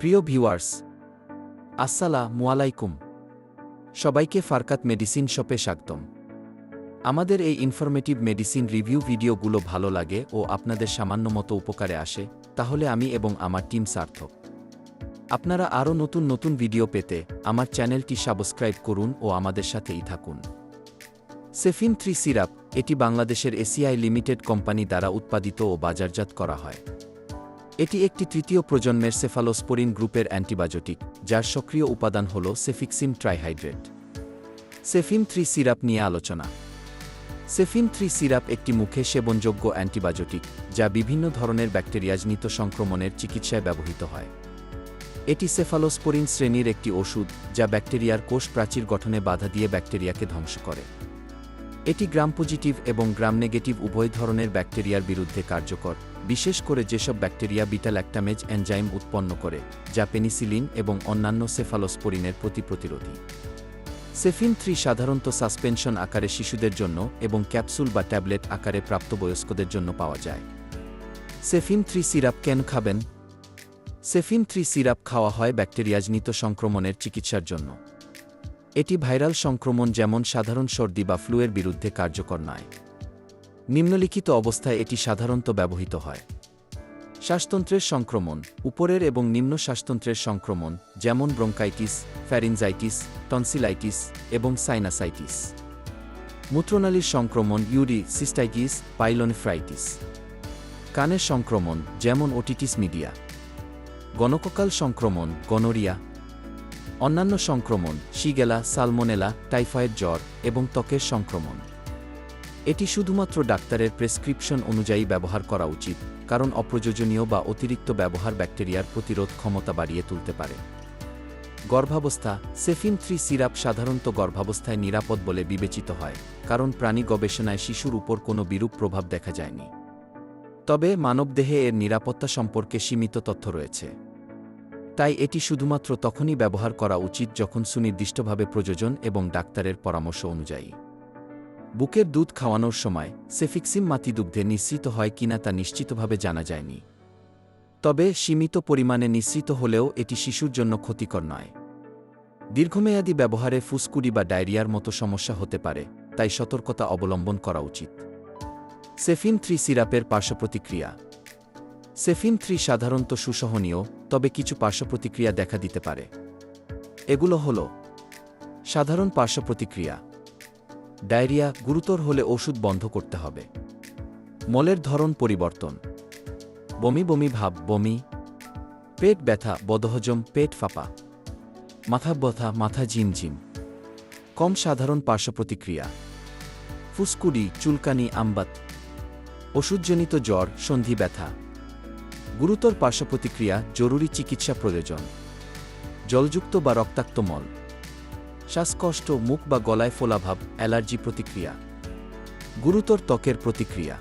প্রিয় ভিউয়ার্স, আসসালামু আলাইকুম। সবাইকে ফারকাত মেডিসিন শপে স্বাগতম। আমাদের এই ইনফরমেটিভ মেডিসিন রিভিউ ভিডিওগুলো ভালো লাগে ও আপনাদের সামান্য মতো উপকারে আসে, তাহলে আমি এবং আমার টিম সার্থক। আপনারা আরও নতুন নতুন ভিডিও পেতে আমার চ্যানেলটি সাবস্ক্রাইব করুন ও আমাদের সাথেই থাকুন। সেফিন থ্রি সিরাপ, এটি বাংলাদেশের এসিআই লিমিটেড কোম্পানি দ্বারা উৎপাদিত ও বাজারজাত করা হয়। এটি একটি তৃতীয় প্রজন্মের সেফালোস্পোরিন গ্রুপের অ্যান্টিবায়োটিক, যার সক্রিয় উপাদান হল cefixime trihydrate. Cefim three syrup নিয়ে আলোচনা। সেফিন থ্রি সিরাপ একটি মুখে সেবনযোগ্য অ্যান্টিবায়োটিক, যা বিভিন্ন ধরনের ব্যাকটেরিয়াজনিত সংক্রমণের চিকিৎসায় ব্যবহৃত হয়। এটি সেফালোস্পোরিন শ্রেণির একটি ওষুধ, যা ব্যাকটেরিয়ার কোষ প্রাচীর গঠনে বাধা দিয়ে ব্যাকটেরিয়াকে ধ্বংস করে। এটি গ্রাম পজিটিভ এবং গ্রাম নেগেটিভ উভয় ধরনের ব্যাকটেরিয়ার বিরুদ্ধে কার্যকর, বিশেষ করে যেসব ব্যাকটেরিয়া বিটাল্যাক্টামেজ এনজাইম উৎপন্ন করে, যা পেনিসিলিন এবং অন্যান্য সেফালোস্পোরিনের প্রতি প্রতিরোধী। সেফিন থ্রি সাধারণত সাসপেনশন আকারে শিশুদের জন্য এবং ক্যাপসুল বা ট্যাবলেট আকারে প্রাপ্তবয়স্কদের জন্য পাওয়া যায়। সেফিন থ্রি সিরাপ কেন খাবেন? সেফিন থ্রি সিরাপ খাওয়া হয় ব্যাকটেরিয়াজনিত সংক্রমণের চিকিৎসার জন্য। এটি ভাইরাল সংক্রমণ যেমন সাধারণ সর্দি বা ফ্লুয়ের বিরুদ্ধে কার্যকর নয়। নিম্নলিখিত অবস্থায় এটি সাধারণত ব্যবহৃত হয়। শ্বাসতন্ত্রের সংক্রমণ, উপরের এবং নিম্ন শ্বাসতন্ত্রের সংক্রমণ, যেমন ব্রঙ্কাইটিস, ফ্যারিনজাইটিস টনসিলাইটিস এবং সাইনাসাইটিস মূত্রনালীর সংক্রমণ, ইউরি, সিস্টাইটিস, পাইলোনেফ্রাইটিস। কানের সংক্রমণ, যেমন ওটিটিস মিডিয়া। গণককাল সংক্রমণ, গনোরিয়া অন্যান্য সংক্রমণ, শিগেলা, সালমোনেলা, টাইফয়েড জ্বর এবং ত্বকের সংক্রমণ। এটি শুধুমাত্র ডাক্তারের প্রেসক্রিপশন অনুযায়ী ব্যবহার করা উচিত, কারণ অপ্রয়োজনীয় বা অতিরিক্ত ব্যবহার ব্যাকটেরিয়ার প্রতিরোধ ক্ষমতা বাড়িয়ে তুলতে পারে। গর্ভাবস্থা, সেফিন থ্রি সিরাপ সাধারণত গর্ভাবস্থায় নিরাপদ বলে বিবেচিত হয়, কারণ প্রাণী গবেষণায় শিশুর উপর কোনো বিরূপ প্রভাব দেখা যায়নি। তবে মানবদেহে এর নিরাপত্তা সম্পর্কে সীমিত তথ্য রয়েছে। তাই এটি শুধুমাত্র তখনই ব্যবহার করা উচিত যখন সুনির্দিষ্টভাবে প্রযোজন এবং ডাক্তারের পরামর্শ অনুযায়ী। বুকের দুধ খাওয়ানোর সময় সেফিক্সিম মাতিদুগ্ধে নিশ্চিত হয় কিনা তা নিশ্চিতভাবে জানা যায়নি। তবে সীমিত পরিমাণে নিশ্চিত হলেও এটি শিশুর জন্য ক্ষতিকর নয়। দীর্ঘমেয়াদী ব্যবহারে ফুসকুড়ি বা ডায়রিয়ার মতো সমস্যা হতে পারে, তাই সতর্কতা অবলম্বন করা উচিত। সেফিন থ্রি সিরাপের পার্শ্বপ্রতিক্রিয়া। সেফিন থ্রি সাধারণত সুসহনীয় তবে কিছু পার্শ্বপ্রতিক্রিয়া দেখা দিতে পারে। এগুলো হল, সাধারণ পার্শ্বপ্রতিক্রিয়া, ডায়রিয়া গুরুতর হলে ওষুধ বন্ধ করতে হবে, মলের ধরন পরিবর্তন, বমি বমি ভাব, বমি, পেট ব্যথা, বদহজম, পেট ফাঁপা, মাথা ব্যথা, মাথা ঝিমঝিম, কম সাধারণ পার্শ্বপ্রতিক্রিয়া, ফুসকুডি, চুলকানি, আমবাত, ওষুধজনিত জ্বর, সন্ধি ব্যথা। গুরুতর পার্শ্বপ্রতিক্রিয়া জরুরি চিকিৎসা প্রয়োজন। জলযুক্ত বা রক্তাক্ত মল। শ্বাসকষ্ট, মুখ বা গলায় ফোলাভাব অ্যালার্জি প্রতিক্রিয়া। গুরুতর ত্বকের প্রতিক্রিয়া।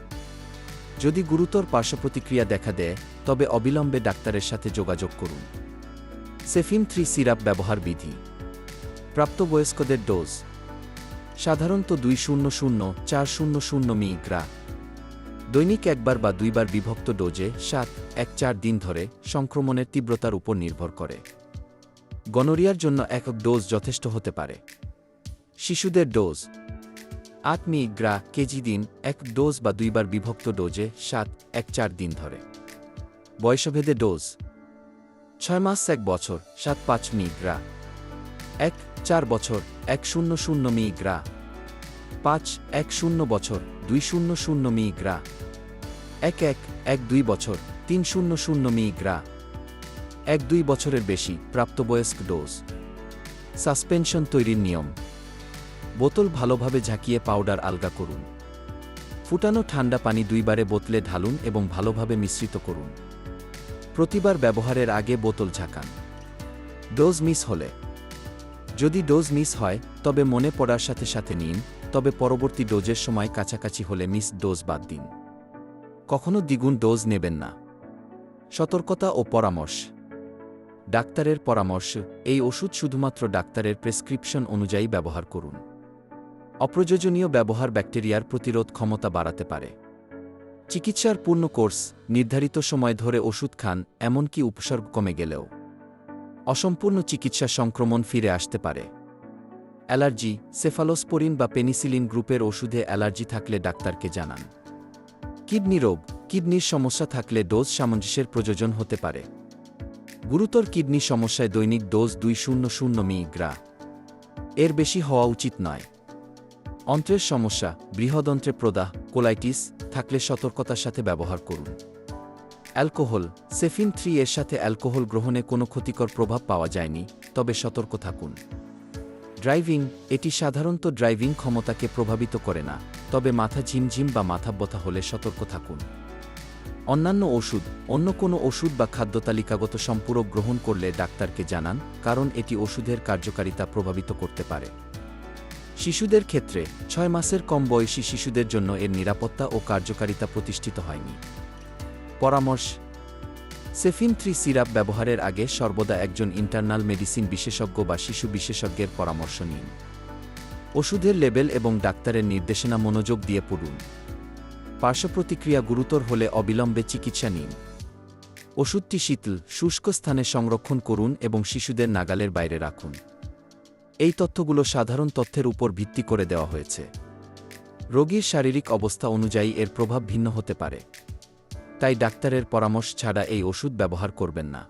যদি গুরুতর পার্শ্বপ্রতিক্রিয়া দেখা দেয়, তবে অবিলম্বে ডাক্তারের সাথে যোগাযোগ করুন। সেফিন থ্রি সিরাপ ব্যবহার বিধি। প্রাপ্তবয়স্কদের ডোজ। সাধারণত দুই শূন্য শূন্য, চার শূন্য শূন্য মিগ্রা দৈনিক একবার বা দুইবার বিভক্ত ডোজে সাত, এক চার দিন ধরে সংক্রমণের তীব্রতার উপর নির্ভর করে। গনোরিয়ার জন্য একক ডোজ যথেষ্ট হতে পারে। শিশুদের ডোজ। আট মিগ্রা কেজি দিন, এক ডোজ বা দুইবার বিভক্ত ডোজে সাত, এক চার দিন ধরে। বয়সভেদে ডোজ। ছয় মাস, এক বছর, সাত পাঁচ মিগ্রা এক, চার বছর, এক শূন্য শূন্য মিগ্রা পাঁচ, এক শূন্য বছর, দুই শূন্য শূন্য মিগ্রা এক এক এক দুই বছর, তিন শূন্য শূন্য মিগ্রা। এক দুই বছরের বেশি প্রাপ্তবয়স্ক ডোজ। সাসপেনশন তৈরির নিয়ম। বোতল ভালোভাবে ঝাঁকিয়ে পাউডার আলগা করুন। ফুটানো ঠান্ডা পানি দুইবারে বোতলে ঢালুন এবং ভালোভাবে মিশ্রিত করুন। প্রতিবার ব্যবহারের আগে বোতল ঝাঁকান। ডোজ মিস হলে। যদি ডোজ মিস হয়, তবে মনে পড়ার সাথে সাথে নিন, তবে পরবর্তী ডোজের সময় কাছাকাছি হলে মিস ডোজ বাদ দিন। কখনো দ্বিগুণ ডোজ নেবেন না। সতর্কতা ও পরামর্শ। ডাক্তারের পরামর্শ, এই ওষুধ শুধুমাত্র ডাক্তারের প্রেসক্রিপশন অনুযায়ী ব্যবহার করুন। অপ্রয়োজনীয় ব্যবহার ব্যাকটেরিয়ার প্রতিরোধ ক্ষমতা বাড়াতে পারে। চিকিৎসার পূর্ণ কোর্স, নির্ধারিত সময় ধরে ওষুধ খান, এমনকি উপসর্গ কমে গেলেও। অসম্পূর্ণ চিকিৎসা সংক্রমণ ফিরে আসতে পারে। অ্যালার্জি, সেফালোস্পোরিন বা পেনিসিলিন গ্রুপের ওষুধে অ্যালার্জি থাকলে ডাক্তারকে জানান। কিডনি রোগ, কিডনির সমস্যা থাকলে ডোজ সামঞ্জস্যের প্রয়োজন হতে পারে। গুরুতর কিডনি সমস্যায় দৈনিক ডোজ দুই শূন্য শূন্য মিগ্রা এর বেশি হওয়া উচিত নয়। অন্ত্রের সমস্যা, বৃহদন্ত্রে প্রদাহ, কোলাইটিস থাকলে সতর্কতার সাথে ব্যবহার করুন। অ্যালকোহল, সেফিন থ্রি এর সাথে অ্যালকোহল গ্রহণে কোনো ক্ষতিকর প্রভাব পাওয়া যায়নি, তবে সতর্ক থাকুন। ড্রাইভিং, এটি সাধারণত ড্রাইভিং ক্ষমতাকে প্রভাবিত করে না, তবে মাথা ঝিমঝিম বা মাথা ব্যথা হলে সতর্ক থাকুন। অন্যান্য ওষুধ, অন্য কোনো ওষুধ বা খাদ্য তালিকাগত সম্পূরক গ্রহণ করলে ডাক্তারকে জানান, কারণ এটি ওষুধের কার্যকারিতা প্রভাবিত করতে পারে। শিশুদের ক্ষেত্রে, ছয় মাসের কম বয়সী শিশুদের জন্য এর নিরাপত্তা ও কার্যকারিতা প্রতিষ্ঠিত হয়নি। পরামর্শ সেফিন থ্রি সিরাপ ব্যবহারের আগে সর্বদা একজন ইন্টারনাল মেডিসিন বিশেষজ্ঞ বা শিশু বিশেষজ্ঞের পরামর্শ নিন। ওষুধের লেবেল এবং ডাক্তারের নির্দেশনা মনোযোগ দিয়ে পড়ুন। পার্শ্বপ্রতিক্রিয়া গুরুতর হলে অবিলম্বে চিকিৎসা নিন। ওষুধটি শীতল, শুষ্ক স্থানে সংরক্ষণ করুন এবং শিশুদের নাগালের বাইরে রাখুন। এই তথ্যগুলো সাধারণ তথ্যের উপর ভিত্তি করে দেওয়া হয়েছে। রোগীর শারীরিক অবস্থা অনুযায়ী এর প্রভাব ভিন্ন হতে পারে। তাই ডাক্তারের পরামর্শ ছাড়া এই ওষুধ ব্যবহার করবেন না।